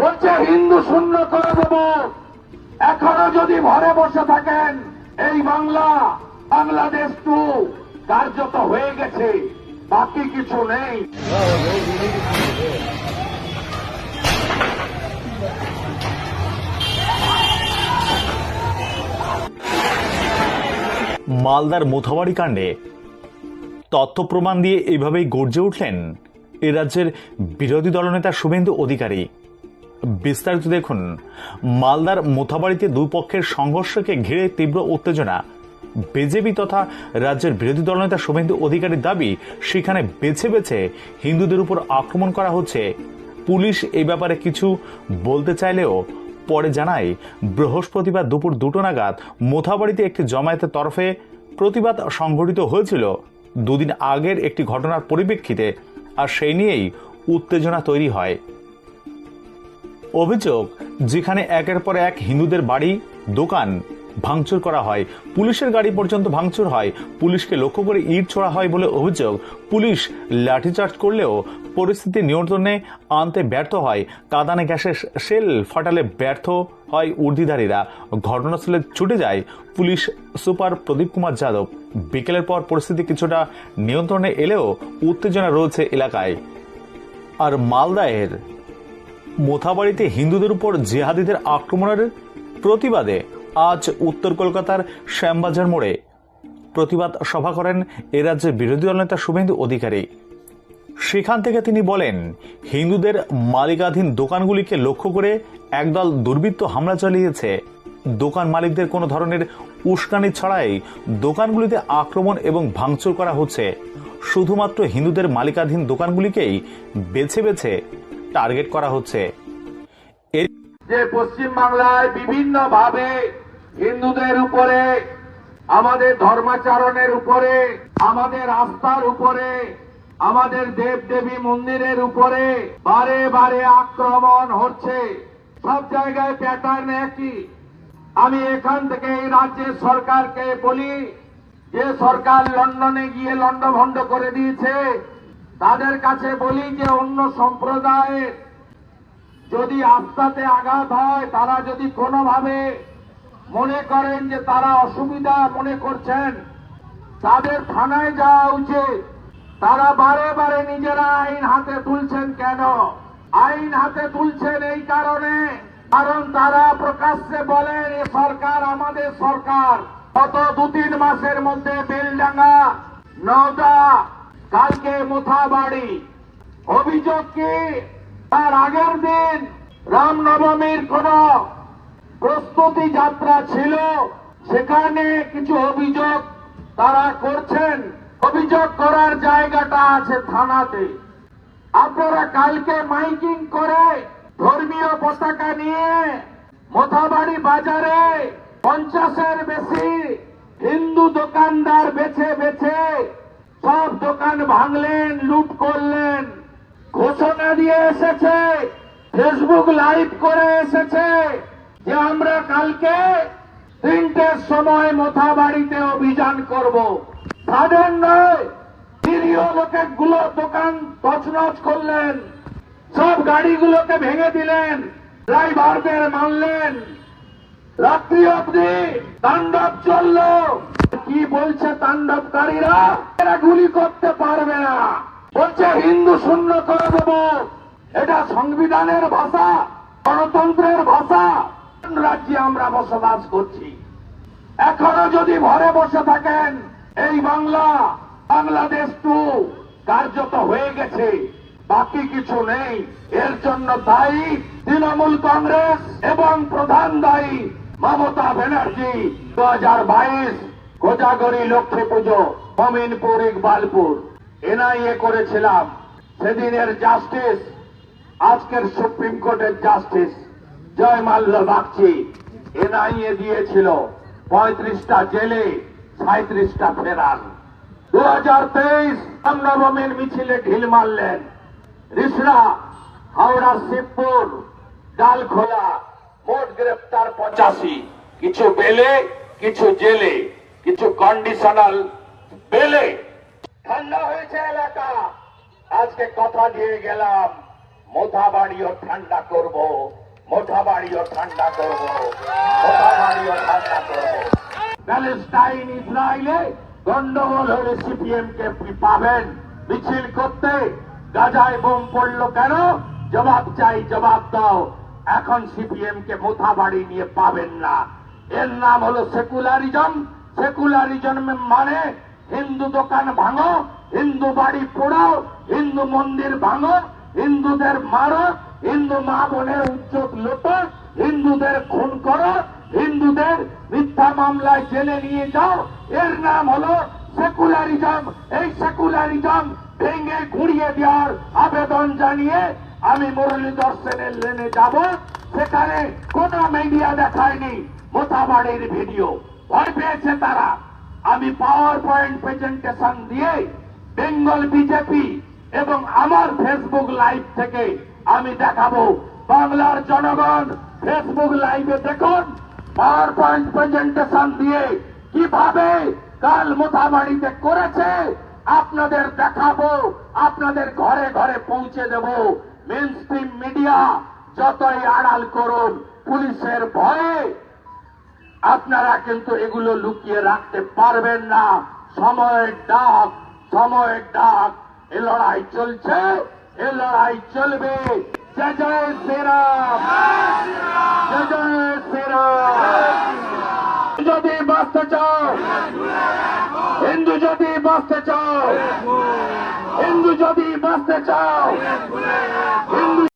বলছে, হিন্দু শূন্য করে দেব। এখনও যদি ঘরে বসে থাকেন, এই বাংলা, বাংলাদেশ টু কার্যত হয়ে গেছে, বাকি কিছু নেই। মালদার মোথাবাড়ি কাণ্ডে তথ্য প্রমাণ দিয়ে এইভাবেই গর্জে উঠলেন এ রাজ্যের বিরোধী দলনেতা শুভেন্দু অধিকারী। বিস্তারিত দেখুন। মালদার মোথাবাড়িতে দুই পক্ষের সংঘর্ষকে ঘিরে তীব্র উত্তেজনা। বিজেপি তথা রাজ্যের বিরোধী দলনেতা শুভেন্দু অধিকারীর দাবি, সেখানে বেছে বেছে হিন্দুদের উপর আক্রমণ করা হচ্ছে। পুলিশ এই ব্যাপারে কিছু বলতে চাইলেও পরে জানায়, বৃহস্পতিবার দুপুর দুটো নাগাদ মোথাবাড়িতে একটি জমায়েতের তরফে প্রতিবাদ সংঘটিত হয়েছিল। দুদিন আগের একটি ঘটনার পরিপ্রেক্ষিতে, আর সেই নিয়েই উত্তেজনা তৈরি হয়। অভিযোগ, যেখানে একের পর এক হিন্দুদের বাড়ি, দোকান ভাঙচুর করা হয়। পুলিশের গাড়ি পর্যন্ত ভাঙচুর হয়। পুলিশকে লক্ষ্য করে ইট ছোড়া হয় বলে অভিযোগ। পুলিশ লাঠিচার্জ করলেও পরিস্থিতি নিয়ন্ত্রণে আনতে ব্যর্থ হয়। কাদানে গ্যাসের সেল ফাটালে ব্যর্থ হয় উর্দিধারীরা ঘটনাস্থলে ছুটে যায় পুলিশ সুপার প্রদীপ কুমার যাদব। বিকেলের পর পরিস্থিতি কিছুটা নিয়ন্ত্রণে এলেও উত্তেজনা রয়েছে এলাকায়। আর মালদায়ের মোথাবাড়িতে হিন্দুদের উপর জেহাদিদের আক্রমণের প্রতিবাদে আজ উত্তর কলকাতার শ্যামবাজার মোড়ে প্রতিবাদ সভা করেন এ রাজ্যের বিরোধী দলনেতা শুভেন্দু অধিকারী। সেখান থেকে তিনি বলেন, হিন্দুদের মালিকাধীন দোকানগুলিকে লক্ষ্য করে একদল দুর্বৃত্ত হামলা চালিয়েছে। দোকান মালিকদের কোনো ধরনের উস্কানি ছাড়াই দোকানগুলিতে আক্রমণ এবং ভাঙচুর করা হচ্ছে। শুধুমাত্র হিন্দুদের মালিকাধীন দোকানগুলিকেই বেছে বেছে টার্গেট করা হচ্ছে। যে পশ্চিম বাংলায় বিভিন্ন ভাবে হিন্দুদের উপরে, আমাদের ধর্মাচরণের উপরে, আমাদের আস্থার উপরে, আমাদের দেব দেবী মন্দিরের উপরে বারে বারে আক্রমণ হচ্ছে। সব জায়গায় প্যাটার্ন একই। আমি এখান থেকে এই রাজ্যের সরকারকে বলি, যে সরকার লন্ডনে গিয়ে লন্ডভন্ড করে দিয়েছে তাদের কাছে বলি যে, অন্য সম্প্রদায়ের যদি আস্থাতে আঘাত হয়, তারা যদি কোনোভাবে মনে করেন যে তারা অসুবিধা মনে করছেন, তাদের থানায় যাওয়া উচিত। তারা বারে বারে নিজেরা আইন হাতে তুলছেন কেন? আইন হাতে তুলছেন এই কারণে, কারণ তারা প্রকাশ্যে বলেন, এ সরকার আমাদের সরকার। গত দু তিন মাসের মধ্যে বেলডাঙ্গা, নওদা কালকে মুথাবাড়ি। অভিযোগ কি? তার আগের দিন রামনবমীর কোন প্রস্তুতি যাত্রা ছিল? সেখানে কিছু অভিযোগ তারা করছেন। অভিযোগ করার জায়গাটা আছে থানাতে। আপনারা কালকে মাইকিং করে ধর্মীয় পতাকা নিয়ে মোথাবাড়ি বাজারে পঞ্চাশের বেশি হিন্দু দোকানদার বেছে বেছে সব দোকান ভাঙলেন, লুট করলেন। ঘোষণা দিয়ে এসেছে ফেসবুক লাইভ করে এসেছে যে আমরা কালকে তিনটের সময় মোথাবাড়িতে অভিযান করব। সাধারণ নয় নিরীহ লোকে গুলো দোকান তছনছ করলেন। সব গাড়িগুলোকে ভেঙে দিলেন ড্রাইভারদের মারলেন। রাত্রি অবধি তাণ্ডব চলল। কি বলছে তাণ্ডবকারীরা? এরা গুলি করতে পারবে না। বলছে হিন্দু শূন্য করে দেব। এটা সংবিধানের ভাষা, গণতন্ত্রের ভাষা। রাজ্যে আমরা বসবাস করছি? এখনও যদি ঘরে বসে থাকেন, এই বাংলা, বাংলাদেশ টু কার্যত হয়ে গেছে। বাকি কিছু নেই। এর জন্য দায়ী তৃণমূল কংগ্রেস এবং প্রধান দায়ী মমতা ব্যানার্জি। দু হাজার বাইশ কোজাগরি লক্ষ্মী পুজো, মমিনপুর, ইকবালপুর। এনআইএ করেছিলাম। সেদিনের জাস্টিস আজকের সুপ্রিম কোর্টের justice Joymalya Bagchi. NIA দিয়েছিল পঁয়ত্রিশটা জেলে সাঁত্রিশটা ফেরান দু হাজার তেইশ রামনবমীর মিছিলে ঢিল মারলেন। রিসরা, হাওড়া, শিবপুর, ডালখোলা, মোট গ্রেপ্তার পঁচাশি। কিছু বেলে, কিছু জেলে। কিছু কন্ডিশনাল বেলে ঠান্ডা হয়েছে এলাকা। আজকে কথা দিয়ে গেলাম মোথা বাড়িও ঠান্ডা করব মোথা বাড়িও ঠান্ডা করব মোথা বাড়িও ঠান্ডা করব। প্যালেস্টাইন ইসরায়েলে গন্ডগোল হলে সিপিএম কে আপনি পাবেন। মিছিল করতে গাজায় বোম পড়ল কেন? জবাব চাই জবাব দাও। এখন সিপিএম কে মোথা বাড়ি নিয়ে পাবেন না। এর নাম হলো সেকুলারিজম। সেকুলারিজম মানে হিন্দু দোকান ভাঙো, হিন্দু বাড়ি পোড়াও, হিন্দু মন্দির ভাঙো, হিন্দুদের মারো, হিন্দু মা বোনের উচ্চত লোটো, হিন্দুদের খুন করো, হিন্দুদের মিথ্যা মামলায় জেলে নিয়ে যাও। এর নাম হলো সেকুলারিজম। এই সেকুলারিজম ভেঙে ঘুরিয়ে দেওয়ার আবেদন জানিয়ে আমি মুরলীধর সেনের লেনে যাব। সেখানে কোন মিডিয়া দেখায়নি। মোথাবাড়ির ভিডিও ভয় পেয়েছে তারা। আমি পাওয়ার পয়েন্ট প্রেজেন্টেশন দিয়ে বেঙ্গল বিজেপি এবং আমার ফেসবুক লাইভ থেকে আমি দেখাবো। বাংলার জনগণ ফেসবুক লাইভে দেখুন পাওয়ার পয়েন্ট প্রেজেন্টেশন দিয়ে কীভাবে কাল মোথাবাড়িতে করেছে, আপনাদের দেখাবো, আপনাদের ঘরে ঘরে পৌঁছে দেব। মেন মিডিয়া যতই আড়াল করুন, পুলিশের ভয়ে আপনারা কিন্তু এগুলো লুকিয়ে রাখতে পারবেন না। সময়ের ডাক সময়ের ডাক। এ লড়াই চলছে, এ লড়াই চলবে। জয় জয় শ্রীরাম জয় জয় যদি বাঁচতে চাও হিন্দু যদি বাঁচতে চাও হিন্দু যদি বাঁচতে চাও